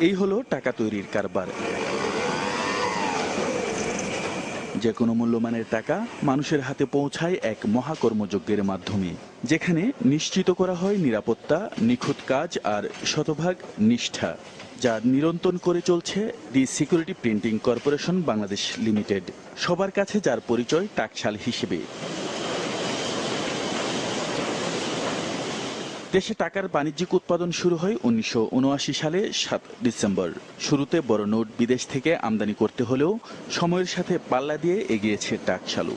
এই হলো টাকা তৈরির কারবার। যে কোনো মূল্যমানের টাকা মানুষের হাতে পৌঁছায় এক মহাকর্মযজ্ঞের মাধ্যমে, যেখানে নিশ্চিত করা হয় নিরাপত্তা, নিখুঁত কাজ আর শতভাগ নিষ্ঠা, যা নিরন্তন করে চলছে the security printing corporation Bangladesh limited. সবার কাছে যার পরিচয় টাকশাল হিসেবে। দেশে টাকার বাণিজ্যিক উৎপাদন শুরু হয় উনিশশো উনআশি সালে, সাত ডিসেম্বর। শুরুতে বড় নোট বিদেশ থেকে আমদানি করতে হলেও সময়ের সাথে পাল্লা দিয়ে এগিয়েছে টাকশালু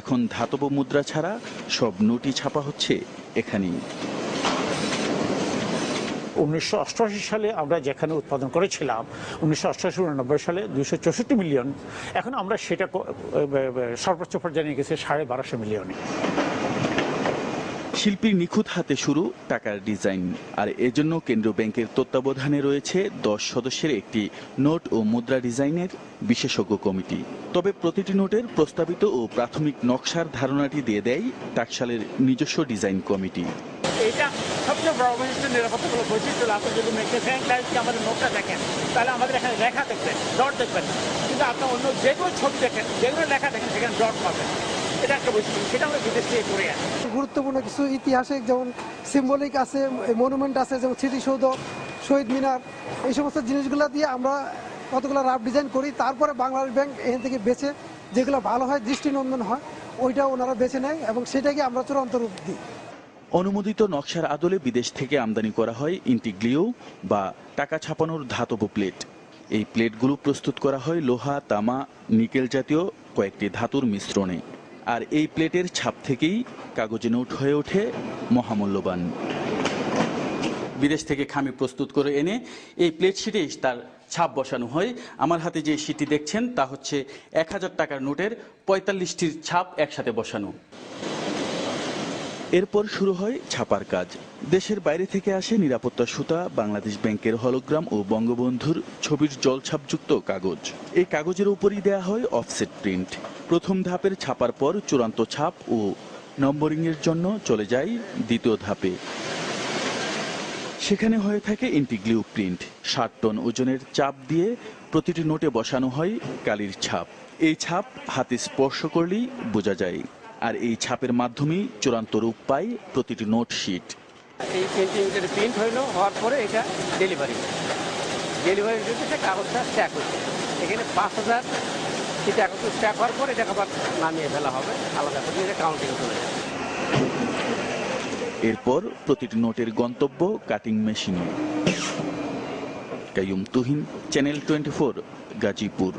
এখন ধাতব মুদ্রা ছাড়া সব নোটই ছাপা হচ্ছে এখানেই। উনিশশো অষ্টআশি সালে আমরা যেখানে উৎপাদন করেছিলাম, উনিশশো অষ্টআশি সালে দুইশো চৌষট্টি মিলিয়ন। এখন আমরা সেটা সর্বোচ্চ পর্যায়ে গেছি সাড়ে বারোশো মিলিয়নে। শিল্পীর নিখুঁত হাতে শুরু টাকার ডিজাইন। আর এজন্য কেন্দ্রীয় ব্যাংকের তত্ত্বাবধানে রয়েছে দশ সদস্যের একটি নোট ও মুদ্রা ডিজাইনের বিশেষজ্ঞ কমিটি। তবে প্রতিটি নোটের প্রস্তাবিত ও প্রাথমিক নকশার ধারণাটি দিয়ে দেয় টাকশালের নিজস্ব ডিজাইন কমিটি। এটা সবচেয়ে বড় বৈশিষ্ট্য নিরাপত্তাগুলো বৈশিষ্ট্য আপনি যদি নোটটা দেখেন, তাহলে আমাদের এখানে লেখা দেখবেন ডট দেখবেন। কিন্তু আপনি অন্য যে কোনো ছবি দেখেন যেগুলো লেখা দেখেন, সেখানে ডট পাবেন। এটা একটা বৈশিষ্ট্য সেটা আমরা বিদেশ থেকে করে আনি গুরুত্বপূর্ণ কিছু ইতিহাসিক যেমন সিম্বলিক আছে মনুমেন্ট আছে যেমন স্মৃতিসৌধ শহীদ মিনার এই সমস্ত জিনিসগুলো দিয়ে আমরা কতগুলো রাফ ডিজাইন করি। তারপরে বাংলাদেশ ব্যাংক এখান থেকে বেছে যেগুলো ভালো হয় দৃষ্টিনন্দন হয় ওইটা ওনারা বেছে নেয় এবং সেটাকে আমরা চূড়ান্ত রূপ দিই। অনুমোদিত নকশার আদলে বিদেশ থেকে আমদানি করা হয় ইন্টিগ্লিও বা টাকা ছাপানোর ধাতব প্লেট। এই প্লেটগুলো প্রস্তুত করা হয় লোহা তামা নিকেল জাতীয় কয়েকটি ধাতুর মিশ্রণে। আর এই প্লেটের ছাপ থেকেই কাগজে নোট হয়ে ওঠে মহামূল্যবান। বিদেশ থেকে খামি প্রস্তুত করে এনে এই প্লেট শিটে তার ছাপ বসানো হয়। আমার হাতে যে শিটটি দেখছেন, তা হচ্ছে এক হাজার টাকার নোটের পঁয়তাল্লিশটির ছাপ একসাথে বসানো। এরপর শুরু হয় ছাপার কাজ। দেশের বাইরে থেকে আসে নিরাপত্তা সুতা, বাংলাদেশ ব্যাংকের হলোগ্রাম ও বঙ্গবন্ধুর ছবির জলছাপযুক্ত কাগজ। এই কাগজের উপরই দেয়া হয় অফসেট প্রিন্ট। প্রথম ধাপের ছাপার পর চূড়ান্ত ছাপ ও নম্বরিংয়ের জন্য চলে যায় দ্বিতীয় ধাপে। সেখানে হয়ে থাকে ইন্টিগ্লিউ প্রিন্ট। ষাট টন ওজনের চাপ দিয়ে প্রতিটি নোটে বসানো হয় কালির ছাপ। এই ছাপ হাতে স্পর্শ করলেই বোঝা যায় আর এই ছাপের মাধ্যমেই চূড়ান্ত রূপ পায় প্রতিটি নোট শিট এই প্রিন্টিং প্রিন্ট হইল হওয়ার পরে এটা ডেলিভারি ডেলিভারি সে কাগজটা স্ট্যাক হচ্ছে এখানে পাঁচ হাজার সেটা কাগজ স্ট্যাক হওয়ার পরে এটাকে আবার নামিয়ে ফেলা হবে আলাদা করে এটা কাউন্টিং চলে যাবে। এরপর প্রতিটি নোটের গন্তব্য কাটিং মেশিনে Qayyum Tuhin channel twenty four Gazipur.